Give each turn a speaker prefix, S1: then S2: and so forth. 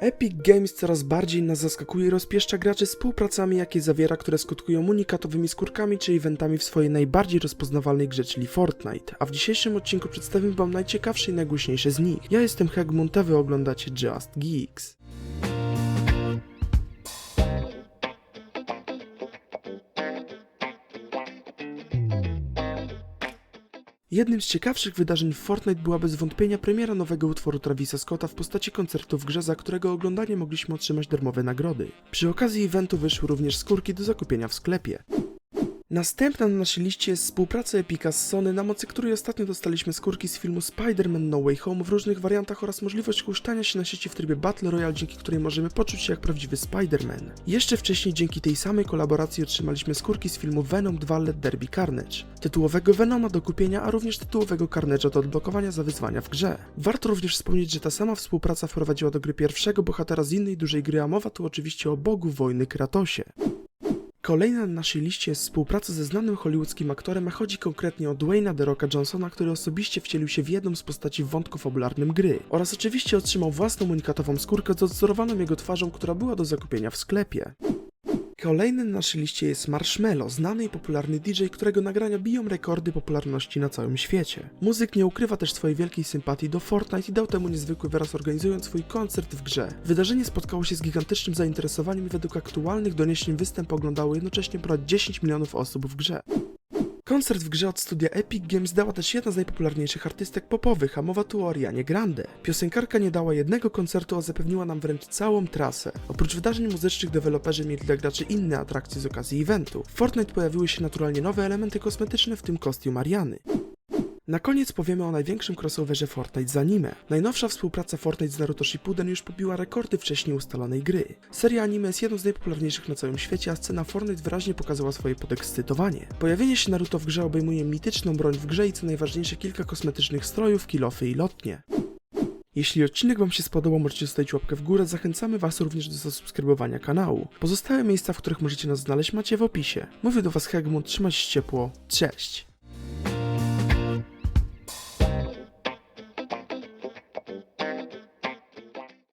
S1: Epic Games coraz bardziej nas zaskakuje i rozpieszcza graczy współpracami, jakie zawiera, które skutkują unikatowymi skórkami czy eventami w swojej najbardziej rozpoznawalnej grze, czyli Fortnite. A w dzisiejszym odcinku przedstawimy wam najciekawsze i najgłośniejsze z nich. Ja jestem Hegmont, a wy oglądacie Just Geeks. Jednym z ciekawszych wydarzeń w Fortnite była bez wątpienia premiera nowego utworu Travisa Scotta w postaci koncertu w grze, za którego oglądanie mogliśmy otrzymać darmowe nagrody. Przy okazji eventu wyszły również skórki do zakupienia w sklepie. Następna na naszej liście jest współpraca Epica z Sony, na mocy której ostatnio dostaliśmy skórki z filmu Spider-Man No Way Home w różnych wariantach oraz możliwość huśtania się na sieci w trybie Battle Royale, dzięki której możemy poczuć się jak prawdziwy Spider-Man. Jeszcze wcześniej dzięki tej samej kolaboracji otrzymaliśmy skórki z filmu Venom 2 Let Be Carnage, tytułowego Venoma do kupienia, a również tytułowego Carnage'a do odblokowania za wyzwania w grze. Warto również wspomnieć, że ta sama współpraca wprowadziła do gry pierwszego bohatera z innej dużej gry, a mowa tu oczywiście o bogu wojny Kratosie. Kolejna na naszej liście jest współpraca ze znanym hollywoodzkim aktorem, a chodzi konkretnie o Dwayna The Rocka Johnsona, który osobiście wcielił się w jedną z postaci w wątku fabularnym gry oraz oczywiście otrzymał własną unikatową skórkę z odzorowaną jego twarzą, która była do zakupienia w sklepie. Kolejny na naszej liście jest Marshmello, znany i popularny DJ, którego nagrania biją rekordy popularności na całym świecie. Muzyk nie ukrywa też swojej wielkiej sympatii do Fortnite i dał temu niezwykły wyraz organizując swój koncert w grze. Wydarzenie spotkało się z gigantycznym zainteresowaniem i według aktualnych doniesień występ oglądało jednocześnie ponad 10 milionów osób w grze. Koncert w grze od studia Epic Games dała też jedna z najpopularniejszych artystek popowych, a mowa tu o Arianie Grande. Piosenkarka nie dała jednego koncertu, a zapewniła nam wręcz całą trasę. Oprócz wydarzeń muzycznych deweloperzy mieli dla graczy inne atrakcje z okazji eventu. W Fortnite pojawiły się naturalnie nowe elementy kosmetyczne, w tym kostium Ariany. Na koniec powiemy o największym crossoverze Fortnite z anime. Najnowsza współpraca Fortnite z Naruto Shippuden już pobiła rekordy wcześniej ustalonej gry. Seria anime jest jedną z najpopularniejszych na całym świecie, a scena Fortnite wyraźnie pokazała swoje podekscytowanie. Pojawienie się Naruto w grze obejmuje mityczną broń w grze i co najważniejsze kilka kosmetycznych strojów, kilofy i lotnie. Jeśli odcinek Wam się spodobał, możecie zostawić łapkę w górę, zachęcamy Was również do zasubskrybowania kanału. Pozostałe miejsca, w których możecie nas znaleźć macie w opisie. Mówię do Was Hegmont, trzymać się ciepło, cześć!